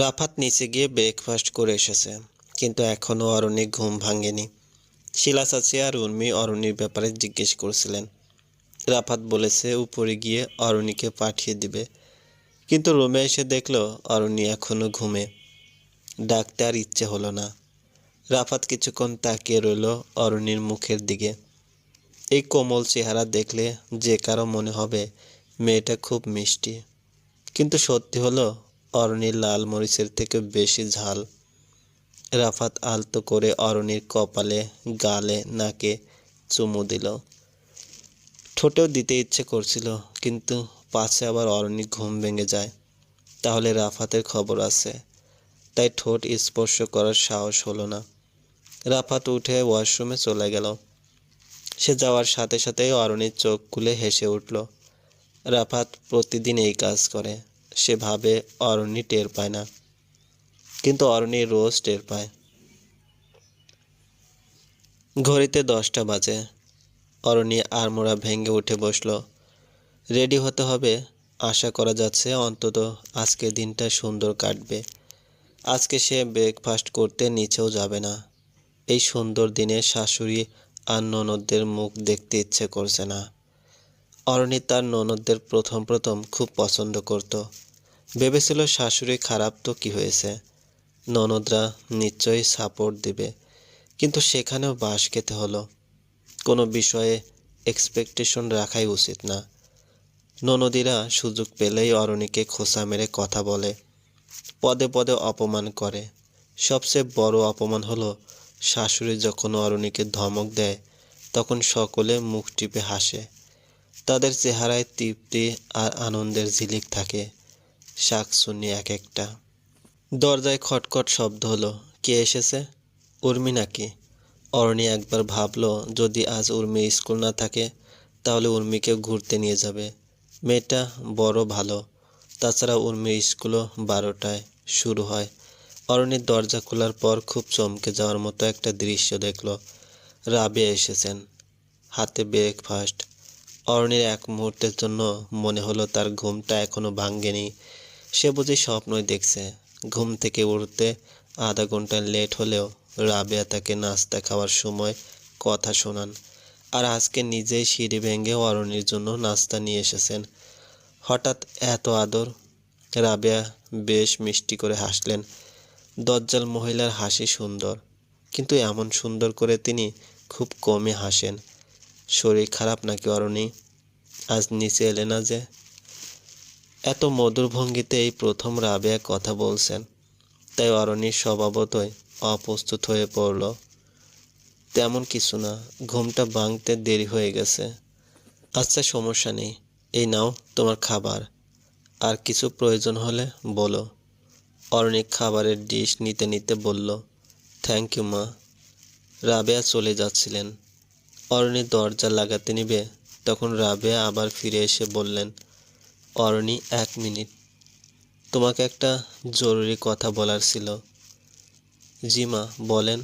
রাফাত নিচে গিয়ে ব্রেকফাস্ট করে এসেছে, কিন্তু এখনও অরণি ঘুম ভাঙেনি। শিলা চাচি আর উর্মি অরণির ব্যাপারে জিজ্ঞেস করছিলেন। রাফাত বলেছে উপরে গিয়ে অরণিকে পাঠিয়ে দিবে, কিন্তু রুমে এসে দেখল অরণি এখনও ঘুমে। ডাকতে আর ইচ্ছে হলো না। রাফাত কিছুক্ষণ তাকিয়ে রইল অরণির মুখের দিকে। এই কোমল চেহারা দেখলে যে কারও মনে হবে, মেয়েটা খুব মিষ্টি। কিন্তু সত্যি হলো অরণির লাল মরিচের থেকে বেশি ঝাল। রাফাত আলতো করে অরণির কপালে, গালে, নাকে চুমু দিল। ঠোঁটেও দিতে ইচ্ছে করছিল, কিন্তু পাছে আবার অরণির ঘুম ভেঙে যায়। তাহলে রাফাতের খবর আছে। তাই ঠোঁট স্পর্শ করার সাহস হলো না। রাফাত উঠে ওয়াশরুমে চলে গেল। সে যাওয়ার সাথে সাথেই অরণির চোখ খুলে হেসে উঠল। রাফাত প্রতিদিন এই কাজ করে। সে ভাবে অরণি টের পায় না। কিন্তু অরণি রোজ টের পায়। ঘড়িতে দশটা বাজে। অরণি আড়মোড়া ভেঙে উঠে বসল। রেডি হতে হবে। আশা করা যাচ্ছে অন্তত আজকে দিনটা সুন্দর কাটবে। আজকে সে ব্রেকফাস্ট করতে নিচেও যাবে না। এই সুন্দর দিনে শাশুড়ি আর ননদদের মুখ দেখতে ইচ্ছে করছে না। অরণি তার ননদদের প্রথম প্রথম খুব পছন্দ করত। ভেবেছিল, শাশুড়ি খারাপ তো কি হয়েছে? ননদরা নিশ্চয়ই সাপোর্ট দিবে। কিন্তু সেখানেও বাস খেতে হলো। কোনো বিষয়ে এক্সপেকটেশন রাখাই উচিত না। ননদীরা সুযোগ পেলেই অরণিকে খোসা মেরে কথা বলে। পদে পদে অপমান করে। সবচেয়ে বড় অপমান হলো, শাশুড়ি যখন অরণিকে ধমক দেয়, তখন সকলে মুখ টিপে হাসে। তাদের চেহারায় তৃপ্তি আর আনন্দের ঝিলিক থাকে। শাক শুনি এক একটা। দরজায় খটখট শব্দ হলো, কে এসেছে? উর্মি নাকি? অরণি একবার ভাবলো, যদি আজ উর্মি স্কুল না থাকে, তাহলে উর্মিকে ঘুরতে নিয়ে যাবে। মেয়েটা বড় ভালো। তাছাড়া উর্মির স্কুলও বারোটায় শুরু হয়। অরণির দরজা খোলার পর খুব চমকে যাওয়ার মতো একটা দৃশ্য দেখল। রাবিয়া এসেছেন। হাতে ব্রেকফাস্ট অরণির এক মুহূর্তের জন্য মনে হলো তার ঘুমটা এখনও ভাঙ্গেনি। সে বুঝি স্বপ্নই দেখছে। ঘুম থেকে উঠতে আধা ঘণ্টা লেট হলেও রাবেয়া তাকে নাস্তা খাওয়ার সময় কথা শোনান আর আজকে নিজেই সিঁড়ি ভেঙে অরণির জন্য নাস্তা নিয়ে এসেছেন। হঠাৎ এত আদর, রাবেয়া বেশ মিষ্টি করে হাসলেন। দজ্জাল মহিলার হাসি সুন্দর, কিন্তু এমন সুন্দর করে তিনি খুব কমই হাসেন। শরীর খারাপ নাকি অরণি? আজ নিচে এলে না যে? এত মধুর ভঙ্গিতে এই প্রথম রাবেয়া কথা বলছেন, তাই অরণির স্বভাবতই অপ্রস্তুত হয়ে পড়ল। তেমন কিছু না, ঘুমটা ভাঙতে দেরি হয়ে গেছে। আচ্ছা সমস্যা নেই। এই নাও তোমার খাবার। আর কিছু প্রয়োজন হলে বলো। অরণিক খাবারের ডিশ নিতে নিতে বলল, থ্যাংক ইউ মা। রাবেয়া চলে যাচ্ছিলেন। অরণি দরজা লাগাতে নিবে। তখন রাবে আবার ফিরে এসে বললেন, অরণি, এক মিনিট। তোমাকে একটা জরুরি কথা বলার ছিল। জি মা, বলেন।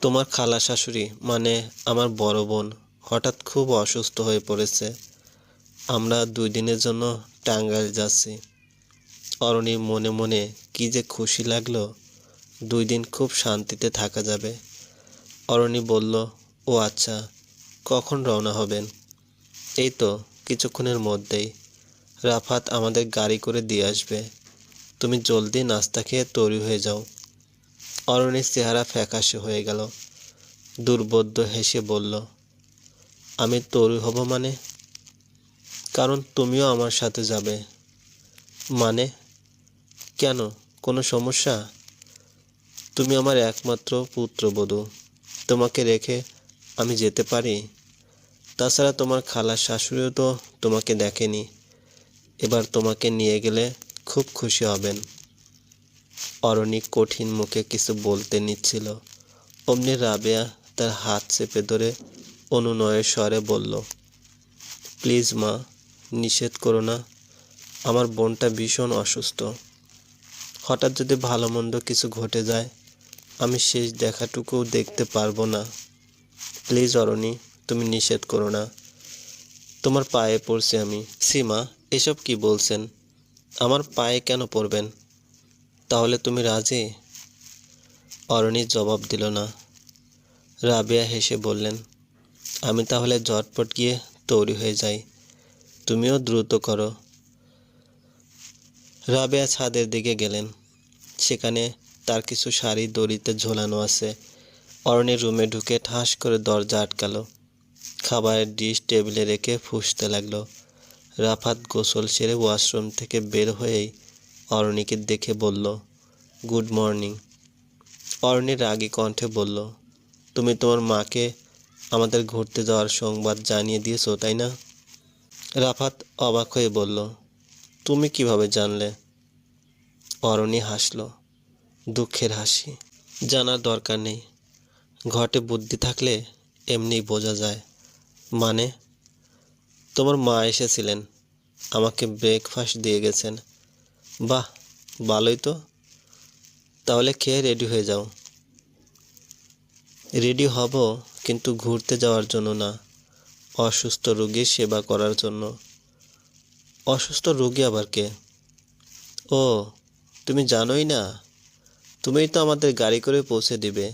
তোমার খালা শাশুড়ি মানে আমার বড় বোন, হঠাৎ খুব অসুস্থ হয়ে পড়েছে। আমরা দুই দিনের জন্য টাঙ্গাইল যাচ্ছি। অরণি মনে মনে কি যে খুশি লাগল। দুই দিন খুব শান্তিতে থাকা যাবে। অরণি বলল, ও আচ্ছা কখন রওনা হবেন? এই তো কিছুক্ষণের মধ্যেই রাফাত আমাদের গাড়ি করে দিয়ে আসবে। তুমি জলদি নাস্তা খেয়ে তৈরি হয়ে যাও। অরণের চেহারা ফ্যাকাশে হয়ে গেল। দুর্বোধ্য হেসে বলল, আমি তৈরি হব মানে? কারণ তুমিও আমার সাথে যাবে। মানে? কেন? কোনো সমস্যা? তুমি আমার একমাত্র পুত্রবধূ। তোমাকে রেখে আমি যেতে পারি? তাছাড়া তোমার খালার শাশুড়িও তো তোমাকে দেখেনি। এবার তোমাকে নিয়ে গেলে খুব খুশি হবেন। অরণি কঠিন মুখে কিছু বলতে নিচ্ছিল। অমনি রাবেয়া তার হাত চেপে ধরে অনুনয়ের স্বরে বলল, প্লিজ মা, নিষেধ করো না। আমার বোনটা ভীষণ অসুস্থ। হঠাৎ যদি ভালো মন্দ কিছু ঘটে যায়, আমি শেষ দেখাটুকুও দেখতে পারব না। প্লিজ অরণি তুমি নিষেধ করো না। তোমার পায়ে পড়ছি আমি। সীমা, এসব কি বলছেন? আমার পায়ে কেন পড়বেন? তাহলে তুমি রাজি? অরণি জবাব দিল না। রাবেয়া হেসে বললেন, আমি তাহলে ঝটপট গিয়ে তৈরি হয়ে যাই। তুমিও দ্রুত করো। রাবেয়া ছাদের দিকে গেলেন। সেখানে তার কিছু শাড়ি দড়িতে ঝোলানো আছে। অরণির রুমে ঢুকে ঠাস করে দরজা আটকালো। খাবারের ডিশ টেবিলে রেখে ফুসতে লাগল। রাফাত গোসল সেরে ওয়াশরুম থেকে বের হয়েই অরণিকে দেখে বলল, গুড মর্নিং। অরণি রাগী কণ্ঠে বলল, তুমি তোমার মাকে আমাদের ঘুরতে যাওয়ার সংবাদ জানিয়ে দিয়েছ, তাই না? রাফাত অবাক হয়ে বলল, তুমি কীভাবে জানলে? অরণি হাসল, দুঃখের হাসি, জানার দরকার নেই। ঘটে বুদ্ধি থাকলে এমনি বোঝা যায়। মানে তোমার মা এসেছিলেন, আমাকে ব্রেকফাস্ট দিয়ে গেছেন। বাহ, ভালোই তো। তাহলে খেয়ে রেডি হয়ে যাও। রেডি হব, কিন্তু ঘুরতে যাওয়ার জন্য না। অসুস্থ রোগীর সেবা করার জন্য। অসুস্থ রোগী আবার কে? ও, তুমি জানোই না? তুমিই তো আমাদের গাড়ি করে পৌঁছে দিবে।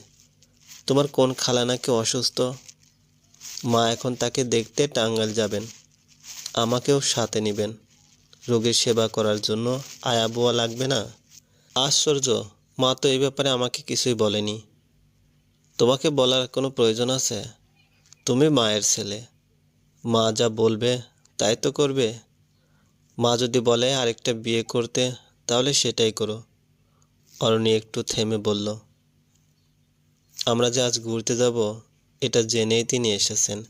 তোমার কোন খালা নাকি অসুস্থ? মা এখন তাকে দেখতে টাঙ্গাল যাবেন। আমাকেও সাথে নেবেন। রোগীর সেবা করার জন্য আয়া বোয়া লাগবে না? আশ্চর্য, মা তো এই ব্যাপারে আমাকে কিছুই বলেনি। তোমাকে বলার কোনো প্রয়োজন আছে? তুমি মায়ের ছেলে। মা যা বলবে, তাই তো করবে। মা যদি বলে আরেকটা বিয়ে করতে, তাহলে সেটাই করো। অরণি একটু থেমে বলল, আমরা যে আজ ঘুরতে যাব এটা জেনেই তিনি এসেছেন।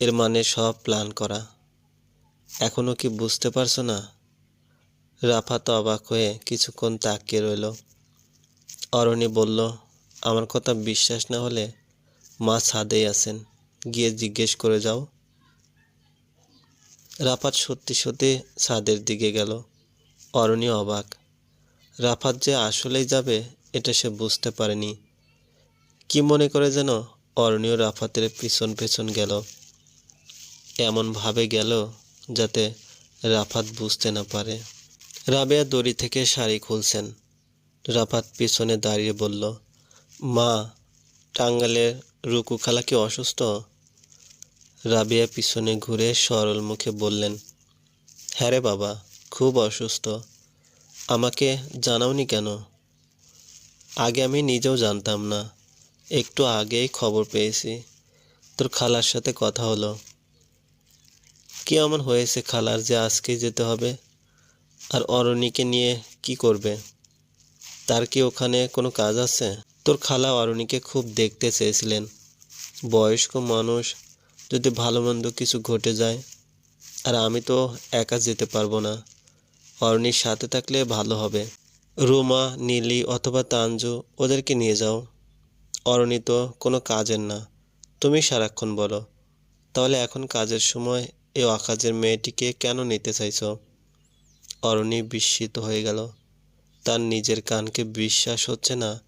এর মানে সব প্ল্যান করা। এখনও কি বুঝতে পারছ না? রাফা তো অবাক হয়ে কিছুক্ষণ তাকিয়ে রইল। অরণি বলল, আমার কথা বিশ্বাস না হলে মা ছাদেই আছেন। গিয়ে জিজ্ঞেস করে যাও। রাফাত সত্যি সত্যি ছাদের দিকে গেল। অরণি অবাক। রাফাত যে আসলেই যাবে, এটা সে বুঝতে পারেনি। কি মনে করে যেন অরণীয় রাফাতের পিছন পেছন গেল। এমনভাবে গেল যাতে রাফাত বুঝতে না পারে। রাবেয়া দড়ি থেকে শাড়ি খুলছেন। রাফাত পিছনে দাঁড়িয়ে বলল, মা, টাঙ্গালের রুকু খালা কি অসুস্থ? রাবিয়া পিছনে ঘুরে সরল মুখে বললেন হ্যাঁ রে বাবা, খুব অসুস্থ। আমাকে জানাওনি কেন? আগে আমি নিজেও জানতাম না। একটু আগেই খবর পেয়েছি। তোর খালার সাথে কথা হলো। কি এমন হয়েছে খালার যে আজকেই যেতে হবে? আর অরণিকে নিয়ে কি করবে? তার কি ওখানে কোনো কাজ আছে? তোর খালা অরণিকে খুব দেখতে চেয়েছিলেন। বয়স্ক মানুষ, যদি ভালো মন্দ কিছু ঘটে যায়। আর আমি তো একা যেতে পারব না। অরণির সাথে থাকলে ভালো হবে। রুমা, নীলি অথবা তাঞ্জু ওদেরকে নিয়ে যাও। অরণি তো কোনো কাজের না। তুমি সারাক্ষণ বলো, তাহলে এখন কাজের সময় এ অকাজের মেয়েটিকে কেন নিতে চাইছ? অরণি বিস্মিত হয়ে গেল। তার নিজের কানকে বিশ্বাস হচ্ছে না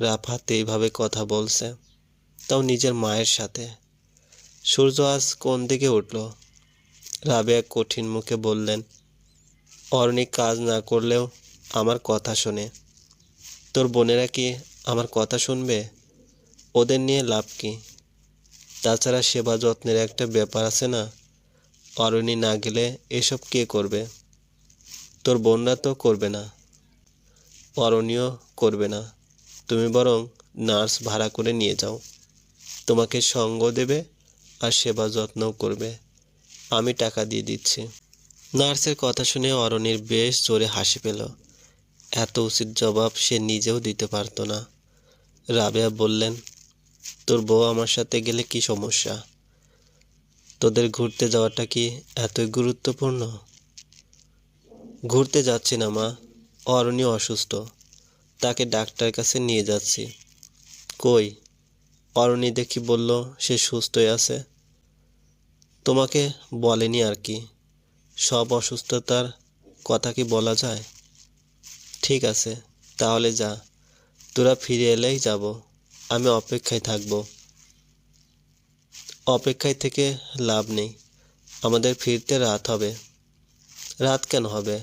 রাফাত এইভাবে কথা বলছে। তাও নিজের মায়ের সাথে। সূর্য আজ কোন দিকে উঠল? রাবেয়া কঠিন মুখে বললেন, অরণি কাজ না করলেও আমার কথা শোনে। তোর বোনেরা কি আমার কথা শুনবে? ওদের নিয়ে লাভ কি? তাছাড়া সেবা যত্নের একটা ব্যাপার আছে না? অরণি না গেলে এসব কে করবে? তোর বোনরা তো করবে না। অরণিও করবে না। তুমি বরং নার্স ভাড়া করে নিয়ে যাও। তোমাকে সঙ্গ দেবে আর সেবা যত্নও করবে। আমি টাকা দিয়ে দিচ্ছি। নার্সের কথা শুনে অরণির বেশ জোরে হাসি পেল। এত উচিত জবাব সে নিজেও দিতে পারতো না। রাবেয়া বললেন তোর বউ আমার সাথে গেলে কি সমস্যা? তোদের ঘুরতে যাওয়াটা কি এতই গুরুত্বপূর্ণ? ঘুরতে যাচ্ছি না, মা। অরণি অসুস্থ। তাকে ডাক্তার কাছে নিয়ে যাচ্ছি। কই? অরণি দেখি বলল, সে সুস্থই আছে। তোমাকে বলেনি আর কি। সব অসুস্থতার কথা কি বলা যায়? ঠিক আছে, তাহলে যা। তোরা ফিরে এলেই যাব। আমি অপেক্ষায় থাকব। অপেক্ষায় থেকে লাভ নেই। আমাদের ফিরতে রাত হবে। রাত কেন হবে?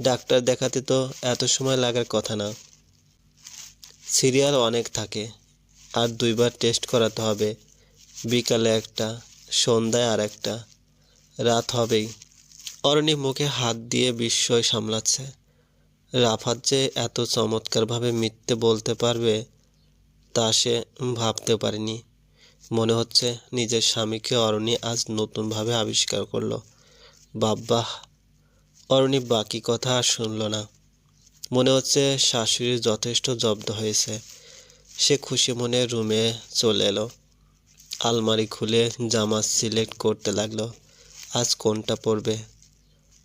ডাক্তার দেখাতে তো এত সময় লাগার কথা না। সিরিয়াল অনেক থাকে। আর দুইবার টেস্ট করাতে হবে। বিকালে একটা, সন্ধ্যায় আর একটা রাত হবেই। অরণি মুখে হাত দিয়ে বিস্ময় সামলাচ্ছে। রাফাত যে এত চমৎকারভাবে মিথ্যে বলতে পারবে তা সে ভাবতে পারেনি। মনে হচ্ছে নিজের স্বামীকে অরণি আজ নতুনভাবে আবিষ্কার করল। বাব্বাহ, অরণি বাকি কথা আর শুনল না। মনে হচ্ছে শাশুড়ির যথেষ্ট জব্দ হয়েছে। সে খুশি মনে রুমে চলে এলো। আলমারি খুলে জামা সিলেক্ট করতে লাগল। আজ কোনটা পরবে?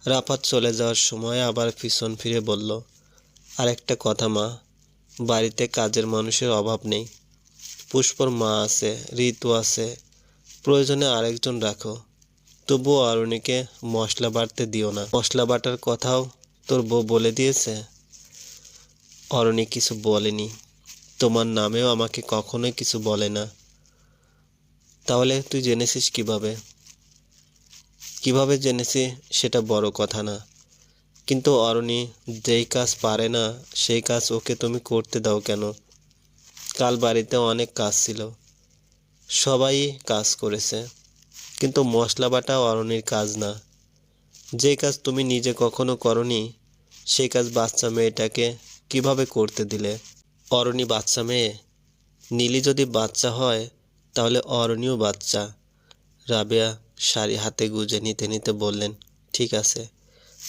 রাফাত চলে যাওয়ার সময় আবার পিছন ফিরে বলল, আরেকটা কথা মা বাড়িতে কাজের মানুষের অভাব নেই। পুষ্পর মা আছে, ঋতু আছে। প্রয়োজনে আরেকজন রাখো। তবুও অরণিকে মশলা বাটতে দিও না। মশলা বাটার কথাও তোর বউ বলে দিয়েছে। অরণি কিছু বলেনি। তোমার নামেও আমাকে কখনোই কিছু বলে না। তাহলে তুই জেনেছিস কীভাবে? কীভাবে জেনেছি সেটা বড় কথা না। কিন্তু অরণি, যেই কাজ পারে না, সেই কাজ ওকে তুমি করতে দাও কেন? কাল বাড়িতে অনেক কাজ ছিল। সবাই কাজ করেছে। কিন্তু মশলা বাটা অরণির কাজ না। যে কাজ তুমি নিজে কখনো করনি সেই কাজ বাচ্চা মেয়েটাকে কীভাবে করতে দিলে? অরণি বাচ্চা মেয়ে? নীলি যদি বাচ্চা হয়, তাহলে অরণিও বাচ্চা। রাবেয়া শাড়ি হাতে গুজে নিতে নিতে বললেন, ঠিক আছে।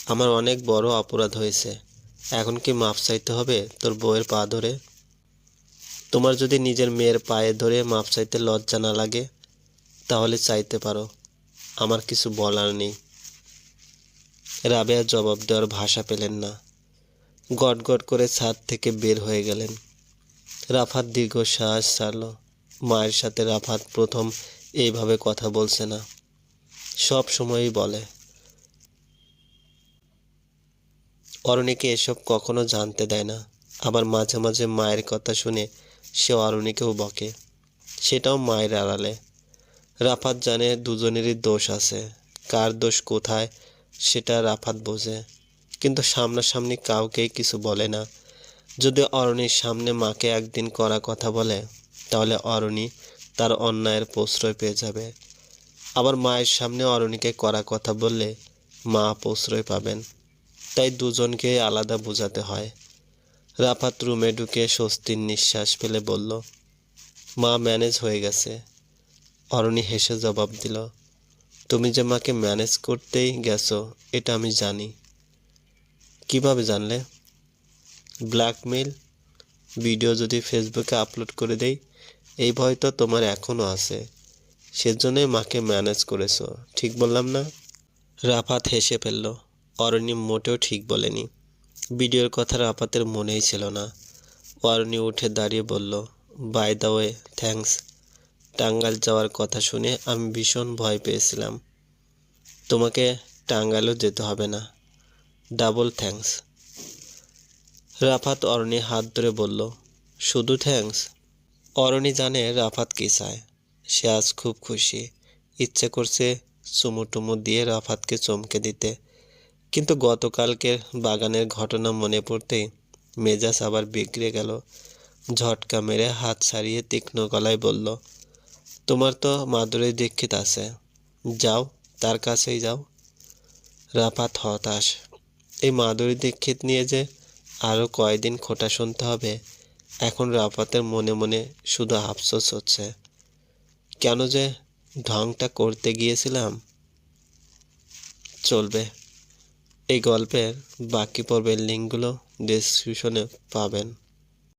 আমার অনেক বড় অপরাধ হয়েছে। এখন কি মাপ চাইতে হবে তোর বউয়ের পা ধরে? তোমার যদি নিজের মেয়ের পায়ে ধরে মাপ চাইতে লজ্জা না লাগে, তাহলে চাইতে পারো। আমার কিছু বলার নেই। রাবেয়া জবাব দেওয়ার ভাষা পেলেন না। গট গট করে ছাদ থেকে বের হয়ে গেলেন। রাফাত দীর্ঘ শ্বাস ছাড়ল। মায়ের সাথে রাফাত প্রথম এইভাবে কথা বলছে না। সব সময়ই বলে অরণিকে এসব কখনো জানতে দেয় না। আবার মাঝে মাঝে মায়ের কথা শুনে সে অরণিকেও বকে। সেটাও মায়ের আড়ালে। রাফাত জানে দুজনেরই দোষ আছে। কার দোষ কোথায়, সেটা রাফাত বোঝে। কিন্তু সামনাসামনি কাউকেই কিছু বলে না। যদি অরণির সামনে মাকে একদিন করা কথা বলে, তাহলে অরণি তার অন্যায়ের প্রশ্রয় পেয়ে যাবে। আবার মায়ের সামনে অরণিকে করা কথা বললে মা প্রশ্রয় পাবেন। তাই দুজনকে আলাদা বোঝাতে হয়। রাফাত রুমে ঢুকে স্বস্তির নিঃশ্বাস ফেলে বলল, মা ম্যানেজ হয়ে গেছে। অরণি হেসে জবাব দিল, তুমি যে মাকে ম্যানেজ করতেই গেছো, এটা আমি জানি। কীভাবে জানলে? ব্ল্যাকমেল ভিডিও যদি ফেসবুকে আপলোড করে দেই, এই ভয় তো তোমার এখনও আছে। সেজন্যই মাকে ম্যানেজ করেছ, ঠিক বললাম না? রাফাত হেসে ফেলল অরণি মোটেও ঠিক বলেনি। ভিডিওর কথা রাফাতের মনেই ছিল না। অরণি উঠে দাঁড়িয়ে বলল বাই দ্য ওয়ে থ্যাঙ্কস টাঙ্গাল যাওয়ার কথা শুনে আমি ভীষণ ভয় পেয়েছিলাম। তোমাকে টাঙ্গালও যেতে হবে না। ডাবল থ্যাঙ্কস রাফাত অরণি হাত ধরে বলল, শুধু থ্যাঙ্কস অরণি জানে রাফাত কী চায়। সে আজ খুব খুশি। ইচ্ছে করছে চুমু টুমু দিয়ে রাফাতকে চমকে দিতে। কিন্তু গতকালকের বাগানের ঘটনা মনে পড়তেই মেজাজ আবার বিগড়ে গেল। ঝটকা মেরে হাত ছাড়িয়ে তীক্ষ্ণ গলায় বলল, তোমার তো মাদুরে দীক্ষিত আছে। যাও, তার কাছেই যাও। রাফাত হতাশ। এই মাদুরী দীক্ষিত নিয়ে যে আরও কয়দিন খোটা শুনতে হবে, এখন রাফাতের মনে মনে শুধু আফসোস হচ্ছে। কেন যে ঢংটা করতে গিয়েছিলাম? চলবে। এই গল্পের বাকি পর্বের লিঙ্কগুলো ডিসক্রিপশনে পাবেন।